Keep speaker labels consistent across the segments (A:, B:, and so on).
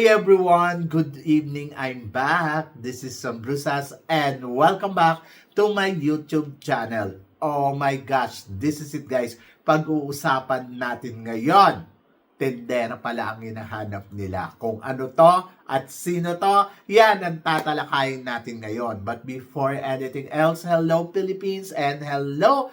A: Hi everyone! Good evening. I'm back. This is Sam Brusas and welcome back to my YouTube channel. Oh my gosh, this is it guys. Pag-uusapan natin ngayon. Tendera pala ang hinahanap nila. Kung ano to at sino to, yan ang tatalakayin natin ngayon. But before anything else, hello Philippines and hello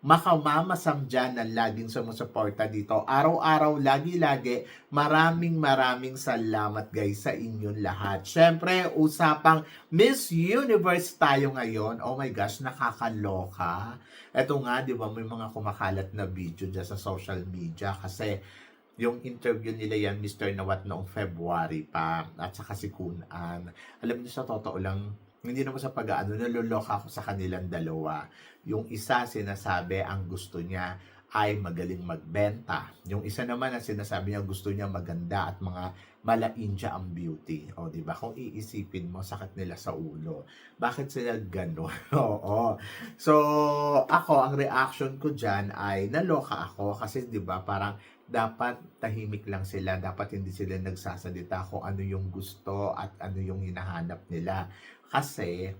A: makamamasam dyan na laging sumusuporta dito. Araw-araw, lagi-lagi, maraming maraming salamat guys sa inyong lahat. Siyempre, usapang Miss Universe tayo ngayon. Oh my gosh, nakakaloka. Ito nga, di ba, may mga kumakalat na video dyan sa social media kasi yung interview nila yan, Mr. Nawat noong February pa, at saka si Kun An. Alam niyo sa totoo lang, hindi naman sa pag-ano, naluloka ako sa kanilang dalawa. Yung isa sinasabi ang gusto niya ay magaling magbenta. Yung isa naman ang sinasabi niya gusto niya maganda at mga mala-India ang beauty. O, di ba? Kung iisipin mo, sakit nila sa ulo. Bakit sila gano'n? Oo. So, ako, ang reaction ko dyan ay naloka ako kasi, di ba, parang dapat tahimik lang sila. Dapat hindi sila nagsasalita kung ano yung gusto at ano yung hinahanap nila. Kasi,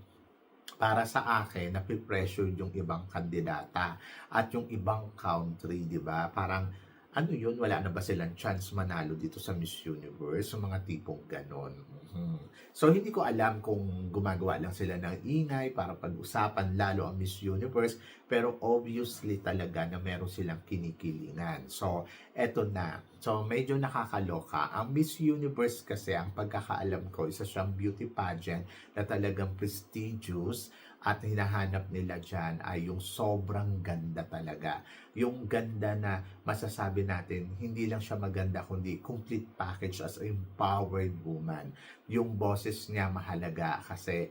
A: para sa akin, napipressure yung ibang kandidata at yung ibang country, di ba? Parang, ano yun, wala na ba silang chance manalo dito sa Miss Universe? Yung mga tipong ganon. Mhm. So, hindi ko alam kung gumagawa lang sila ng ingay para pag-usapan lalo ang Miss Universe, pero obviously talaga na meron silang kinikilingan. So, eto na. So, medyo nakakaloka. Ang Miss Universe kasi, ang pagkakaalam ko, isa siyang beauty pageant na talagang prestigious at hinahanap nila dyan ay yung sobrang ganda talaga. Yung ganda na masasabi natin, hindi lang siya maganda, kundi complete package as a empowered woman. Yung boses niya mahalaga kasi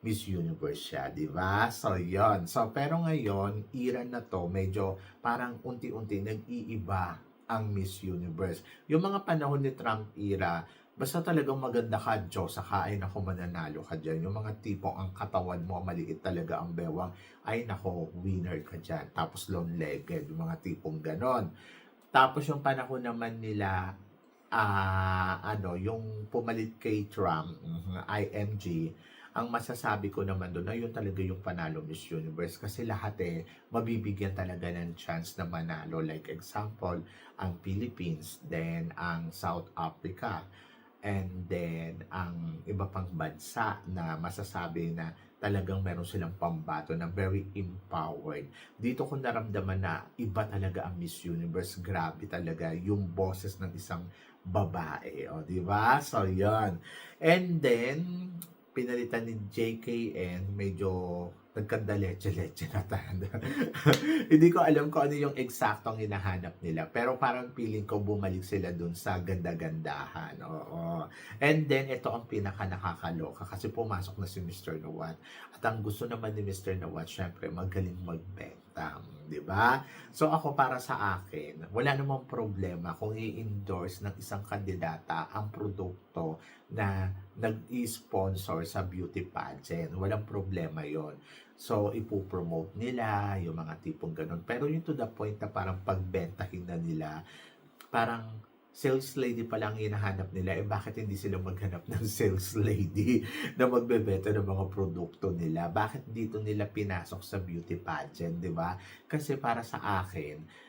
A: Miss Universe siya, di ba? So, yon So, pero ngayon, era na to, medyo parang unti-unti nag-iiba ang Miss Universe. Yung mga panahon ni Trump era, basta talagang maganda ka, Diyos, saka ay nako mananalo ka dyan. Yung mga tipong ang katawan mo, maliit talaga ang bewang, ay nako, winner ka dyan. Tapos long-legged, yung mga tipong ganon. Tapos yung panahon naman nila, ah ano, yung pumalit kay Trump, mhm, IMG, ang masasabi ko naman doon na yun talaga yung panalo Miss Universe kasi lahat eh mabibigyan talaga ng chance na manalo like example ang Philippines then ang South Africa and then ang iba pang bansa na masasabi na talagang meron silang pambato na very empowered. Dito ko naramdaman na iba talaga ang Miss Universe. Grabe talaga yung boses ng isang babae. O, di ba? So, yon And then, pinalitan ni JKN, medyo nagkandaleche-leche na tayo. Hindi ko alam kung ano yung eksaktong hinahanap nila. Pero parang feeling ko bumalik sila dun sa ganda-gandahan. Oo. And then, ito ang pinaka nakakaloka kasi pumasok na si Mr. Nawat. At ang gusto naman ni Mr. Nawat, syempre, magaling magbenta. Di ba? So ako para sa akin, wala namang problema kung i-endorse ng isang kandidata ang produkto na nag-i-sponsor sa beauty pageant. Walang problema yon So, ipopromote nila, yung mga tipong ganun. Pero yung to the point na parang pagbentahin na nila, parang sales lady pa lang hinahanap nila, eh bakit hindi sila maghanap ng sales lady na magbebenta ng mga produkto nila? Bakit dito nila pinasok sa beauty pageant, di ba? Kasi para sa akin,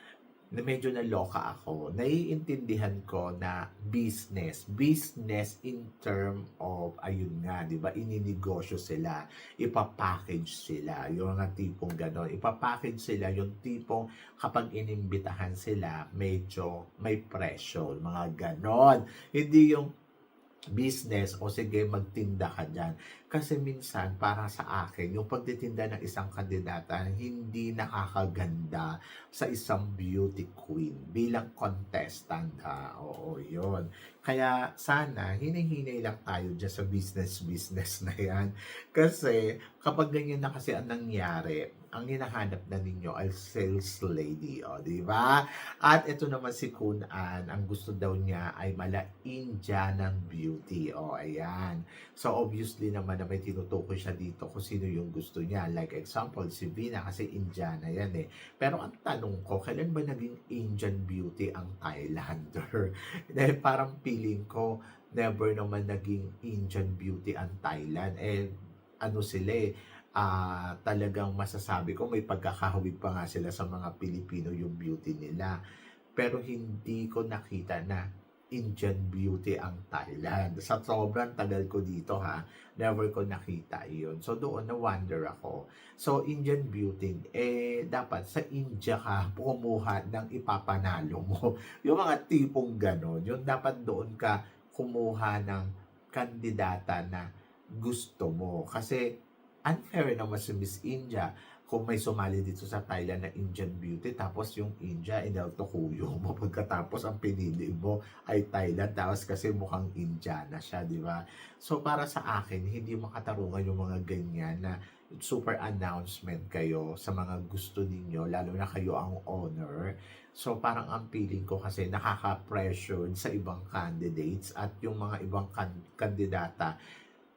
A: na medyo naloka ako, naiintindihan ko na business, business in term of, ayun nga, di ba, ininegosyo sila, ipapackage sila, yung mga tipong gano'n, ipapackage sila, yung tipong kapag inimbitahan sila, medyo may presyo, mga gano'n. Hindi yung business o sige magtinda ka dyan. Kasi minsan, para sa akin, yung pagtitinda ng isang kandidata hindi nakakaganda sa isang beauty queen bilang contestant. Ha? Oo, yun. Kaya sana, hinihinay lang tayo dyan sa business-business na yan. Kasi kapag ganyan na kasi ang nangyari, ang hinahanap na ninyo ay sales lady, o, di ba? At ito naman si Kun An, ang gusto daw niya ay mala Indian beauty. O, ayan. So, obviously naman na may tinutukoy siya dito kung sino yung gusto niya. Like example, si Vina kasi Indiana yan eh. Pero ang tanong ko, kailan ba naging Indian beauty ang Thailander? Dahil parang feeling ko, never naman naging Indian beauty ang Thailand. Eh, ano sila eh, ah, talagang masasabi ko may pagkakahawig pa nga sila sa mga Pilipino yung beauty nila. Pero hindi ko nakita na Indian beauty ang Thailand. Sa sobrang tagal ko dito ha, never ko nakita yun. So doon na wonder ako. So Indian beauty, eh dapat sa India ka kumuha ng ipapanalo mo. yung mga tipong ganon, yung dapat doon ka kumuha ng kandidata na gusto mo. Kasi unfair naman si Miss India kung may sumali dito sa Thailand na Indian beauty tapos yung India inaltokuyo mo pagkatapos ang pinili mo ay Thailand tapos kasi mukhang Indiana siya, di ba? So para sa akin, hindi makatarungan yung mga ganyan na super announcement kayo sa mga gusto ninyo, lalo na kayo ang owner. So parang ang feeling ko kasi nakaka-pressured sa ibang candidates at yung mga ibang kan- kandidata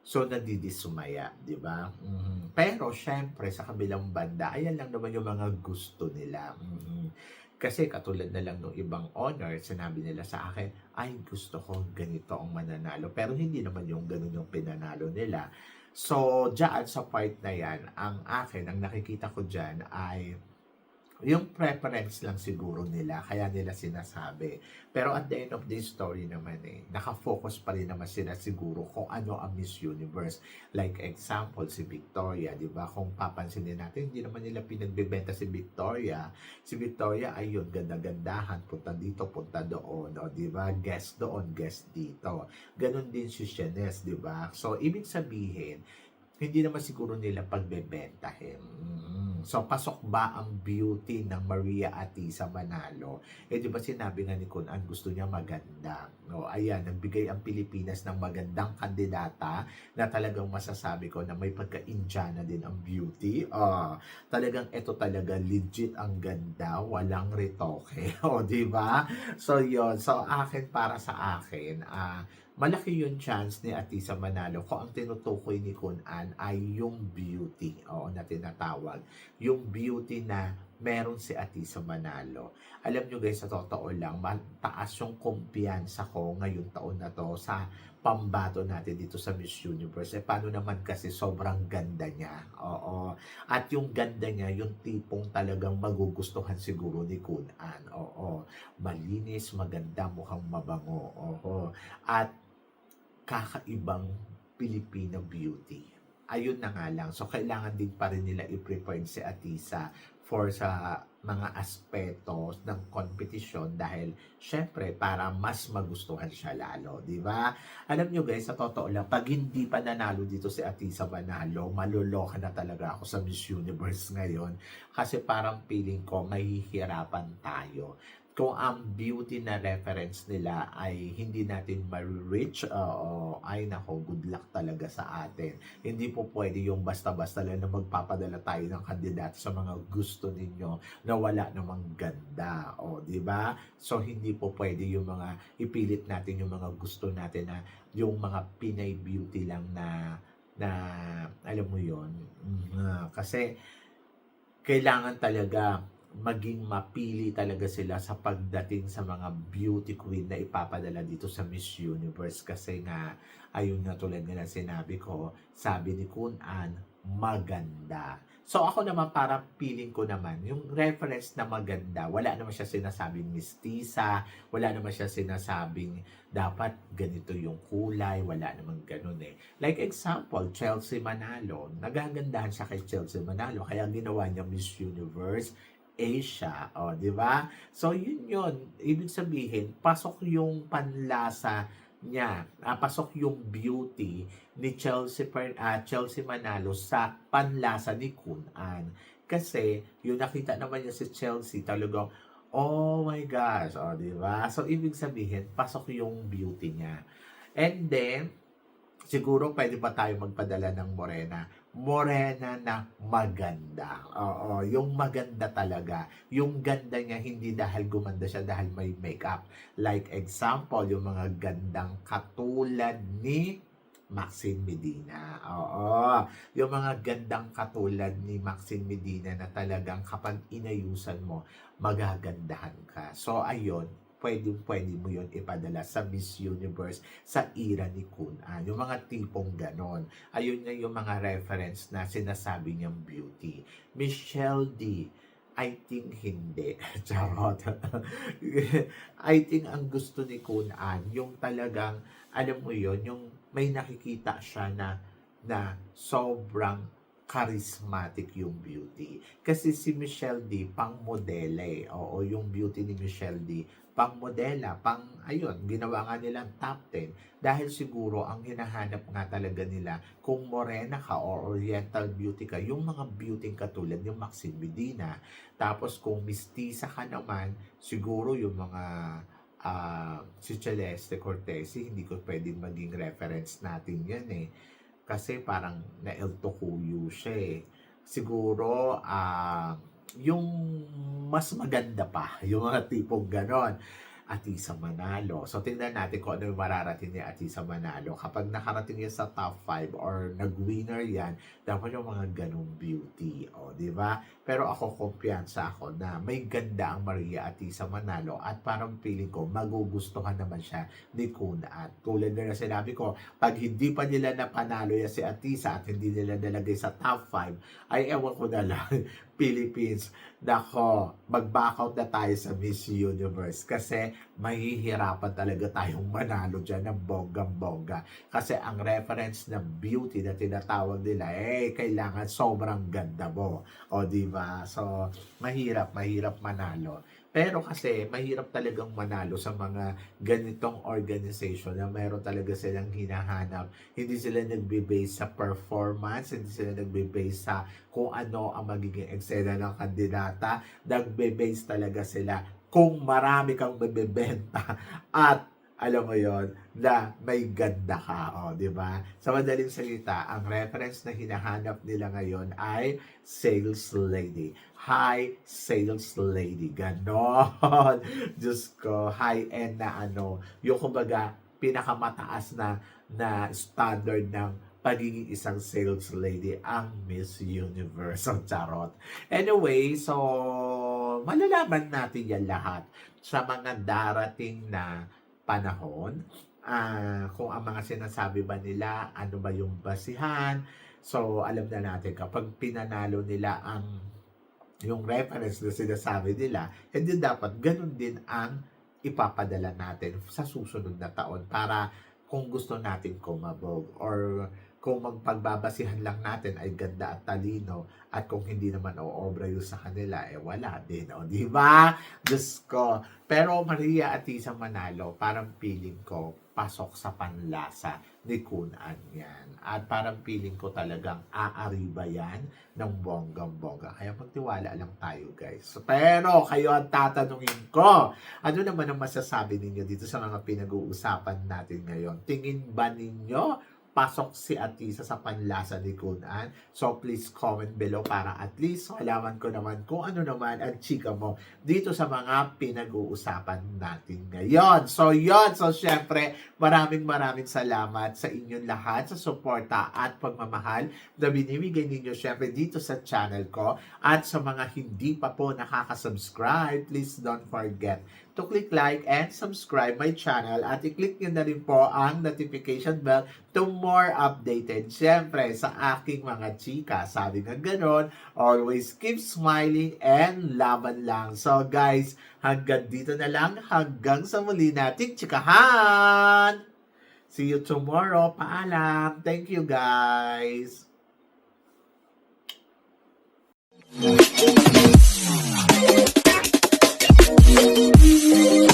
A: So, nadidisumaya, di ba? Mhm. Pero, syempre, sa kabilang banda, ayan lang naman yung mga gusto nila. Mhm. Kasi katulad na lang ng ibang honor, sinabi nila sa akin, ay gusto ko ganito ang mananalo. Pero hindi naman yung ganun yung pinanalo nila. So, dyan sa part na yan, ang akin, ang nakikita ko dyan ay yung preference lang siguro nila, kaya nila sinasabi. Pero at the end of the story naman eh, nakafocus pa rin naman sila siguro kung ano ang Miss Universe. Like example, si Victoria, di ba? Kung papansinin natin, hindi naman nila pinagbebenta si Victoria. Si Victoria, ayun, ganda-gandahan, punta dito, punta doon, o di ba? Guest doon, guest dito. Ganon din si Shenes, di ba? So, ibig sabihin, hindi naman siguro nila pagbebentahin. Mm. So, pasok ba ang beauty ng Maria Atisa Manalo? Eh, di ba sinabi nga ni Kun An, gusto niya maganda. No, ayan, nagbigay ang Pilipinas ng magandang kandidata na talagang masasabi ko na may pagka-Indiana din ang beauty. Ah, talagang ito talaga legit ang ganda, walang retoke. o, di ba? So, yon So, akin, para sa akin, ah, malaki yung chance ni Atisa Manalo kung ang tinutukoy ni Kun ay yung beauty o na tinatawag. Yung beauty na meron si Atisa Manalo. Alam nyo guys, sa totoo lang, mataas yung kumpiyansa ko ngayong taon na to sa pambato natin dito sa Miss Universe. Eh, paano naman kasi sobrang ganda niya. Oo. At yung ganda niya, yung tipong talagang magugustuhan siguro ni Kun An. Oo. Malinis, maganda, mukhang mabango. Oo. At kakaibang Filipino beauty. Ayun na nga lang. So, kailangan din pa rin nila i-prepare si Atisa for sa mga aspeto ng competition dahil syempre para mas magustuhan siya lalo, di ba? Alam nyo guys, sa totoo lang, pag hindi pa nanalo dito si Atisa Manalo, maluloka na talaga ako sa Miss Universe ngayon kasi parang feeling ko mahihirapan tayo kung ang beauty na reference nila ay hindi natin ma-reach, oo, ay nako, good luck talaga sa atin. Hindi po pwede yung basta-basta lang na magpapadala tayo ng kandidato sa mga gusto ninyo na wala namang ganda, o, di ba? So, hindi po pwede yung mga, ipilit natin yung mga gusto natin na yung mga Pinay beauty lang na, na, alam mo yon kasi, kailangan talaga maging mapili talaga sila sa pagdating sa mga beauty queen na ipapadala dito sa Miss Universe. Kasi nga ayun nga tulad nga ng sinabi ko sabi ni Kun An maganda. So ako naman para feeling ko naman yung reference na maganda wala naman siya sinasabing mistisa wala naman siya sinasabing dapat ganito yung kulay wala naman ganun eh. Like example Chelsea Manalo. Nagagandahan siya kay Chelsea Manalo kaya ginawa niya Miss Universe Asia. O, di ba? So, yun yun. Ibig sabihin, pasok yung panlasa niya, ah, pasok yung beauty ni Chelsea, Per- ah, Chelsea Manalo sa panlasa ni Kun An. Kasi, yung nakita naman niya si Chelsea, talagang, oh my gosh, oh, di ba? So, ibig sabihin, pasok yung beauty niya. And then, siguro pwede pa tayo magpadala ng morena. Morena na maganda. Oo, yung maganda talaga. Yung ganda niya, hindi dahil gumanda siya dahil may makeup. Like example, yung mga gandang katulad ni Maxine Medina. Oo. Yung mga gandang katulad ni Maxine Medina na talagang kapag inayusan mo, magagandahan ka. So, ayun, pwede pwede mo yon ipadala sa Miss Universe sa era ni Kun An. Yung mga tipong ganon. Ayun na yung mga reference na sinasabi niyang beauty. Michelle D. I think hindi. Charot. I think ang gusto ni Kun An, yung talagang, alam mo yon yung may nakikita siya na na sobrang charismatic yung beauty. Kasi si Michelle D, pang modela eh. Oo, yung beauty ni Michelle D, pang modela, pang, ayun, ginawa nga nilang top 10. Dahil siguro, ang hinahanap nga talaga nila, kung morena ka or oriental beauty ka, yung mga beauty katulad yung Maxine Medina. Tapos kung mistisa ka naman, siguro yung mga ah, si Celeste Cortez, hindi ko pwedeng maging reference natin yan eh kasi parang na El Tocuyo siya eh. Siguro, ah, yung mas maganda pa, yung mga tipong ganon, Atisa Manalo. So, tingnan natin kung ano yung mararating ni Atisa Manalo. Kapag nakarating yan sa top 5 or nag-winner yan, dapat yung mga ganong beauty. O, di ba? Pero ako, kumpiyansa ako na may ganda ang Maria Atisa Manalo at parang feeling ko, magugustuhan naman siya ni Kuna. At tulad na sinabi ko, pag hindi pa nila napanalo yan si Atisa at hindi nila nalagay sa top 5, ay ewan ko na lang, Philippines, nako, mag-back out na tayo sa Miss Universe kasi mahihirapan talaga tayong manalo dyan ng bonggang-bongga. Kasi ang reference na beauty na tinatawag nila, eh, kailangan sobrang ganda mo. O, di ba? So, mahirap, mahirap manalo. Pero kasi, mahirap talagang manalo sa mga ganitong organization na meron talaga silang hinahanap. Hindi sila nagbe-base sa performance, hindi sila nagbe-base sa kung ano ang magiging eksena ng kandidata. Nagbe-base talaga sila kung marami kang bebenta at alam mo yon na may ganda ka, o, di ba? Sa madaling salita, ang reference na hinahanap nila ngayon ay sales lady. High sales lady. Ganon. Diyos ko, high-end na ano. Yung kumbaga, pinakamataas na na standard ng pagiging isang sales lady ang Miss Universe ang charot. Anyway, so malalaman natin yan lahat sa mga darating na panahon. Ah, kung ang mga sinasabi ba nila, ano ba yung basihan. So, alam na natin kapag pinanalo nila ang yung reference na sinasabi nila, hindi dapat ganun din ang ipapadala natin sa susunod na taon para kung gusto natin kumabog or kung magpagbabasihan lang natin ay ganda at talino at kung hindi naman oobra yun sa kanila, eh wala din, o di ba? Diyos ko. Pero Maria Atisa Manalo, parang feeling ko, pasok sa panlasa ni Kunan yan. At parang feeling ko talagang aariba yan ng bonggang-bongga. Kaya magtiwala lang tayo, guys. Pero kayo ang tatanungin ko, ano naman ang masasabi ninyo dito sa mga pinag-uusapan natin ngayon? Tingin ba ninyo pasok si Atisa sa panlasa ni Kunan. So please comment below para at least malaman ko naman kung ano naman ang chika mo dito sa mga pinag-uusapan natin ngayon. So yon So syempre, maraming maraming salamat sa inyong lahat sa suporta at pagmamahal na binibigay ninyo syempre dito sa channel ko. At sa mga hindi pa po nakaka-subscribe, please don't forget to click like and subscribe my channel at i-click nyo na rin po ang notification bell to more updated. Siyempre, sa aking mga chika, sabi nga ganon, always keep smiling and laban lang. So guys, hanggang dito na lang, hanggang sa muli nating chikahan! See you tomorrow. Paalam. Thank you guys. Thank you.